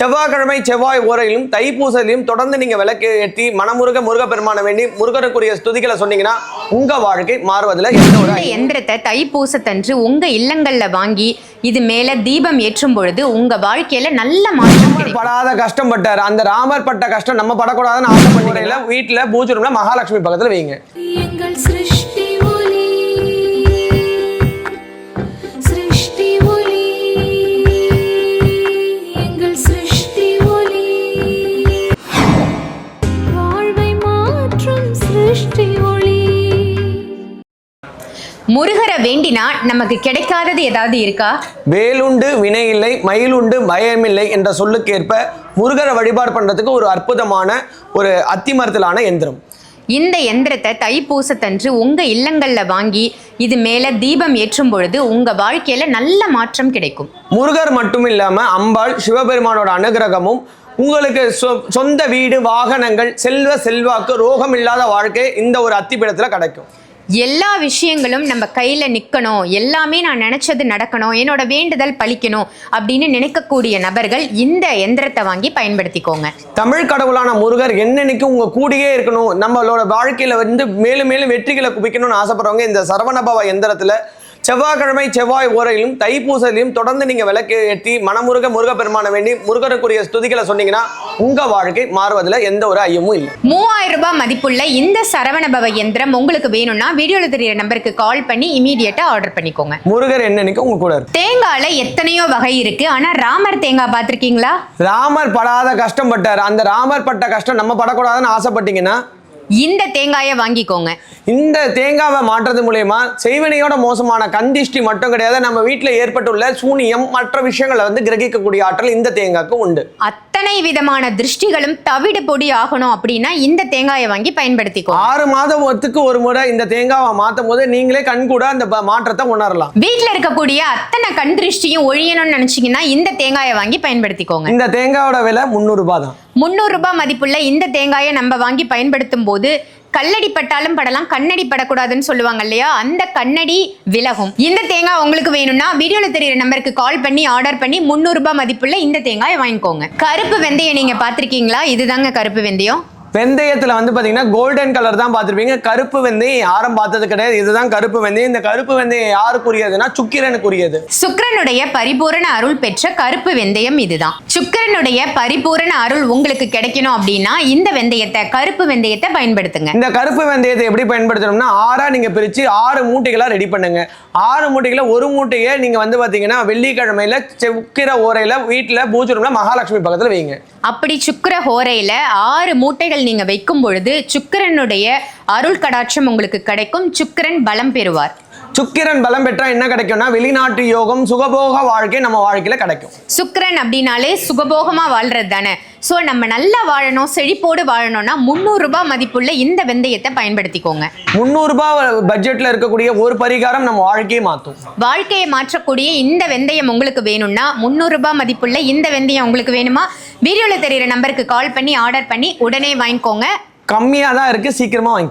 செவ்வாய்க்கிழமை செவ்வாய் ஓரையிலும் தைப்பூசலையும் தொடர்ந்து நீங்க விளக்கு ஏற்றி மனமுருக முருகப்பெருமான வேண்டி முருகனுக்குரிய ஸ்துதிகளை சொன்னீங்கன்னா உங்க வாழ்க்கை மாறுவதில் எந்த ஒரு எந்திரத்தை தைப்பூசத்தன்று உங்க இல்லங்கள்ல வாங்கி இது மேல தீபம் ஏற்றும் பொழுது உங்க வாழ்க்கையில நல்ல மாற்றம் படாத கஷ்டம் பட்டார் அந்த ராமர் பட்ட கஷ்டம் நம்ம படக்கூடாதுன்னு ஆசைப்பட்டீங்களா வீட்டுல பூஜை ரூம்ல மகாலட்சுமி பக்கத்துல வைங்க. எங்கள் சிருஷ்டி முருகரை வேண்டினா நமக்கு கிடைக்காதது ஏதாவது இருக்கா? வேலுண்டு வினை இல்லை மயிலுண்டு பயமில்லை என்ற சொல்லுக்கேற்ப முருகரை வழிபாடு பண்றதுக்கு ஒரு அற்புதமான ஒரு அத்திமரத்திலான எந்திரம். இந்த எந்திரத்தை தைப்பூசத்தன்று உங்க இல்லங்கள்ல வாங்கி இது மேல தீபம் ஏற்றும் பொழுது உங்க வாழ்க்கையில நல்ல மாற்றம் கிடைக்கும். முருகர் மட்டும் இல்லாம அம்பாள் சிவபெருமானோட அனுகிரகமும் உங்களுக்கு சொ- சொந்த வீடு வாகனங்கள் செல்வ செல்வாக்கு ரோகம் இல்லாத வாழ்க்கை இந்த ஒரு அத்திப்பீடத்துல கிடைக்கும். எல்லா விஷயங்களும் நம்ம கையில் நிற்கணும் எல்லாமே நான் நினச்சது நடக்கணும். என்னோட வேண்டுதல் பழிக்கணும் அப்படின்னு நினைக்கக்கூடிய நபர்கள் இந்த எந்திரத்தை வாங்கி பயன்படுத்திக்கோங்க. தமிழ் கடவுளான முருகர் என்னன்னைக்கு உங்கள் கூடியே இருக்கணும் நம்மளோட வாழ்க்கையில் வந்து மேலும் மேலும் வெற்றிகளை குவிக்கணும்னு ஆசைப்படுறவங்க இந்த சரவணபவ எந்திரத்தில் செவ்வாய்க்கிழமை செவ்வாய் ஓரையிலும் தைப்பூசலையும் தொடர்ந்து நீங்க விளக்கு ஏற்றி மனமுருக முருகப்பெருமான வேண்டி முருகனுக்குரிய ஸ்துதிகளை சொன்னீங்கன்னா உங்க வாழ்க்கை மாறுவதில் எந்த ஒரு ஐயமும் இல்லை. மூவாயிரம் ரூபாய் மதிப்புள்ள இந்த சரவணபவ எந்திரம் உங்களுக்கு வேணும்னா வீடியோல தெரியுற நம்பருக்கு கால் பண்ணி இமீடியட்டா ஆர்டர் பண்ணிக்கோங்க. முருகர் என்னன்னைக்கு உங்க கூட இருக்கு. தேங்காயில எத்தனையோ வகை இருக்கு. ஆனா ராமர் தேங்காய் பார்த்திருக்கீங்களா? ராமர் படாத கஷ்டம் பட்டார் அந்த ராமர் பட்ட கஷ்டம் நம்ம படக்கூடாதுன்னு ஆசைப்பட்டீங்கன்னா இந்த தேங்காயை வாங்கிக்கோங்க. இந்த தேங்காவை மாற்றுறது மூலயமா செய்வினையோட மோசமான கந்திஷ்டி மட்டும் கிடையாது நம்ம வீட்டில் ஏற்பட்டுள்ள சூனியம் மற்ற விஷயங்களை வந்து கிரகிக்கக்கூடிய ஆற்றல் இந்த தேங்காய்க்கு உண்டு. அத்தனை விதமான திருஷ்டிகளும் தவிடு பொடி ஆகணும் அப்படின்னா இந்த தேங்காயை வாங்கி பயன்படுத்திக்கோங்க. ஆறு மாதத்துக்கு ஒரு முறை இந்த தேங்காவை மாற்றும் போது நீங்களே கண் கூட அந்த மாற்றத்தை உணரலாம். வீட்ல இருக்கக்கூடிய அத்தனை கண் திருஷ்டியும் ஒழியணும்னு நினைச்சீங்கன்னா இந்த தேங்காயை வாங்கி பயன்படுத்திக்கோங்க. இந்த தேங்காயோட விலை முந்நூறு ரூபாய் தான். முந்நூறு ரூபாய் மதிப்புள்ள இந்த தேங்காயை நம்ம வாங்கி பயன்படுத்தும் போது கல்லடி பட்டாலும் படலாம் கண்ணடி படக்கூடாதுன்னு சொல்லுவாங்க இல்லையா? அந்த கண்ணடி விலகும். இந்த தேங்காய் உங்களுக்கு வேணும்னா வீடியோல தெரியுற நம்பருக்கு கால் பண்ணி ஆர்டர் பண்ணி முந்நூறு ரூபாய் மதிப்புள்ள இந்த தேங்காயை வாங்கிக்கோங்க. கருப்பு வெந்தயம் நீங்க பாத்திருக்கீங்களா இதுதாங்க கருப்பு வெந்தயம். வெந்தயத்தில் வந்து பார்த்தீங்கன்னா கோல்டன் கலர் தான் பார்த்துருப்பீங்க. கருப்பு வெந்தயம் யாரும் பார்த்தது கிடையாது. இதுதான் கருப்பு வெந்தயம். இந்த கருப்பு வெந்தயம் யாருக்குரியதுன்னா சுக்கிரனுக்குரியது. சுக்கிரனுடைய பரிபூரண அருள் பெற்ற கருப்பு வெந்தயம் இதுதான். சுக்கிரனுடைய பரிபூரண அருள் உங்களுக்கு கிடைக்கணும் அப்படின்னா இந்த வெந்தயத்தை கருப்பு வெந்தயத்தை பயன்படுத்துங்க. இந்த கருப்பு வெந்தயத்தை எப்படி பயன்படுத்தணும்னா ஆறா நீங்க பிரிச்சு ஆறு மூட்டைகளா ரெடி பண்ணுங்க. ஆறு மூட்டைகளை ஒரு மூட்டையை நீங்க வந்து பாத்தீங்கன்னா வெள்ளிக்கிழமையில செக்கிற ஓரையில வீட்டுல பூஜை ரூம்ல மகாலட்சுமி பக்கத்துல வைங்க. அப்படி சுக்கிர ஹோரையில ஆறு மூட்டைகள் நீங்க வைக்கும் பொழுது சுக்கிரனுடைய அருள் கடாட்சம் உங்களுக்கு கிடைக்கும். சுக்கிரன் பலம் பெறுவார். சுக்கிரன் பலம் பெற்றா என்ன கிடைக்கும்னா வெளிநாட்டு யோகம் சுகபோக வாழ்க்கை நம்ம வாழ்க்கையில கிடைக்கும். சுக்கிரன் அப்படின்னாலே சுகபோகமா வாழ்றது தானே. ஸோ நம்ம நல்லா வாழணும் செழிப்போடு வாழணும்னா முந்நூறு ரூபாய் மதிப்புள்ள இந்த வெந்தயத்தை பயன்படுத்திக்கோங்க. முந்நூறு ரூபாய் பட்ஜெட்ல இருக்கக்கூடிய ஒரு பரிகாரம் நம்ம வாழ்க்கையை மாற்றும். வாழ்க்கையை மாற்றக்கூடிய இந்த வெந்தயம் உங்களுக்கு வேணும்னா முந்நூறு ரூபாய் மதிப்புள்ள இந்த வெந்தயம் உங்களுக்கு வேணுமா? வீடியோவில் தெரியுற நம்பருக்கு கால் பண்ணி ஆர்டர் பண்ணி உடனே வாங்கிக்கோங்க. கம்மியாக தான் இருக்குது சீக்கிரமாக வாங்கிக்கோ